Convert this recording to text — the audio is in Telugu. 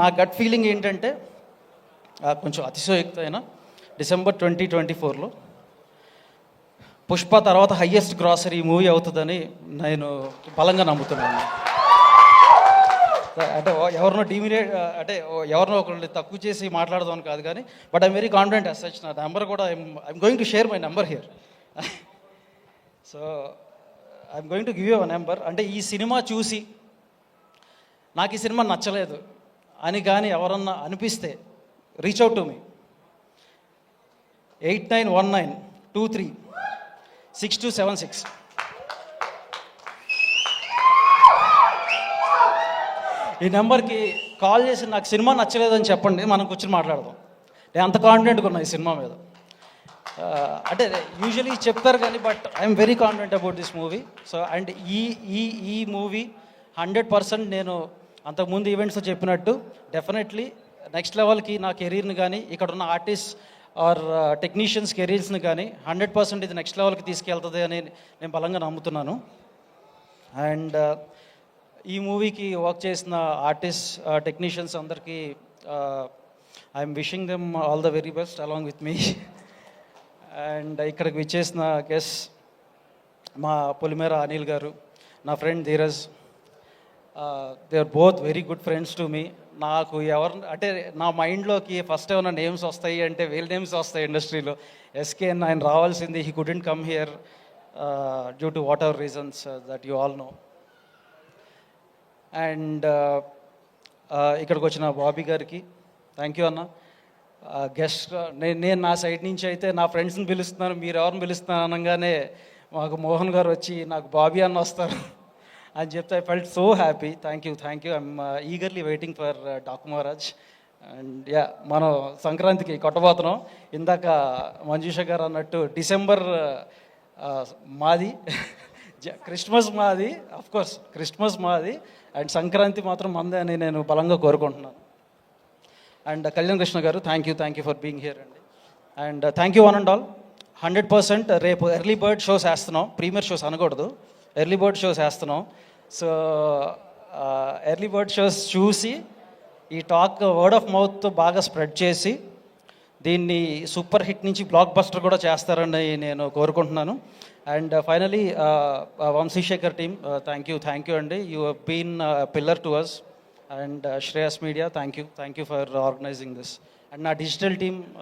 నా గట్ ఫీలింగ్ ఏంటంటే కొంచెం అతిశయోక్త అయినా డిసెంబర్ ట్వంటీ ట్వంటీ ఫోర్లో పుష్ప తర్వాత హయ్యెస్ట్ గ్రాసరీ మూవీ అవుతుందని నేను బలంగా నమ్ముతున్నాను. అంటే ఎవరినో డిమినేట్ అంటే ఎవరినో ఒకరిని తక్కువ చేసి మాట్లాడదాం కాదు కానీ but I'm very confident as such నా నెంబర్ కూడా I'm going to share my number here so I'm going to give you number అంటే ఈ సినిమా చూసి నాకు ఈ సినిమా నచ్చలేదు. అని కానీ ఎవరన్నా అనిపిస్తే reach out to me eight nine one nine two three six two seven six. ఈ నెంబర్కి కాల్ చేసి నాకు సినిమా నచ్చలేదని చెప్పండి మనం కూర్చొని మాట్లాడదాం. నేను అంత కాన్ఫిడెంట్గా ఉన్నా ఈ సినిమా మీద. అంటే యూజువలీ చెప్తారు కానీ but I'm very confident about this movie so and ఈ ఈ ఈ మూవీ హండ్రెడ్ పర్సెంట్ నేను అంతకుముందు ఈవెంట్స్లో చెప్పినట్టు డెఫినెట్లీ నెక్స్ట్ లెవెల్కి నా కెరీర్ని కానీ ఇక్కడ ఉన్న ఆర్టిస్ట్ ఆర్ టెక్నీషియన్స్ కెరీర్స్ని కానీ హండ్రెడ్ పర్సెంట్ ఇది నెక్స్ట్ లెవెల్కి తీసుకెళ్తుంది అని నేను బలంగా నమ్ముతున్నాను. అండ్ uh, ఈ మూవీకి వర్క్ చేసిన ఆర్టిస్ట్ టెక్నీషియన్స్ uh, అందరికీ I'm wishing them all the very best along with me and ఇక్కడికి విచ్చేసిన గెస్ మా పొలిమేర అనిల్ గారు నా friend Dheeraj. They are both very good friends to me నాకు ఎవరు అంటే నా మైండ్లోకి ఫస్ట్ ఏమైనా నేమ్స్ వస్తాయి అంటే వేల్ నేమ్స్ వస్తాయి ఇండస్ట్రీలో. ఎస్కే ఆయన రావాల్సింది he couldn't come here due to whatever reasons that you all know and ఇక్కడికి వచ్చిన బాబీ గారికి థ్యాంక్ యూ అన్న. గెస్ట్ నేను నేను నా సైడ్ నుంచి అయితే నా ఫ్రెండ్స్ని పిలుస్తున్నాను మీరు ఎవరిని పిలుస్తున్నాను అనగానే మాకు మోహన్ గారు వచ్చి నాకు బాబీ అన్న వస్తారు. అని చెప్తే I felt so happy thank you thank you I'm eagerly waiting for Daku Maharaj and yeah మనం సంక్రాంతికి కొట్టబోతున్నాం. ఇందాక మంజుష గారు అన్నట్టు డిసెంబర్ uh, uh, మాది జ- క్రిస్మస్ మాది అఫ్ కోర్స్ క్రిస్మస్ మాది. అండ్ సంక్రాంతి మాత్రం మందే అని నేను బలంగా కోరుకుంటున్నాను. And uh, Kalyan Krishna garu thank you thank you for being here అండి. And thank you one and all hundred percent రేపు ఎర్లీ బర్డ్ షోస్ వేస్తున్నాం. ప్రీమియర్ షోస్ అనకూడదు. ఎర్లీ బర్డ్ షోస్ వేస్తున్నాం. సో ఎర్లీ బర్డ్ షోస్ చూసి ఈ టాక్ వర్డ్ ఆఫ్ మౌత్ బాగా స్ప్రెడ్ చేసి దీన్ని సూపర్ హిట్ నుంచి బ్లాక్ బస్టర్ కూడా చేస్తారని నేను కోరుకుంటున్నాను. And finally Vamsi Shekar team thank you thank you అండి. You been pillar to us and Shreyas media thank you thank you for organising this and నా డిజిటల్ టీమ్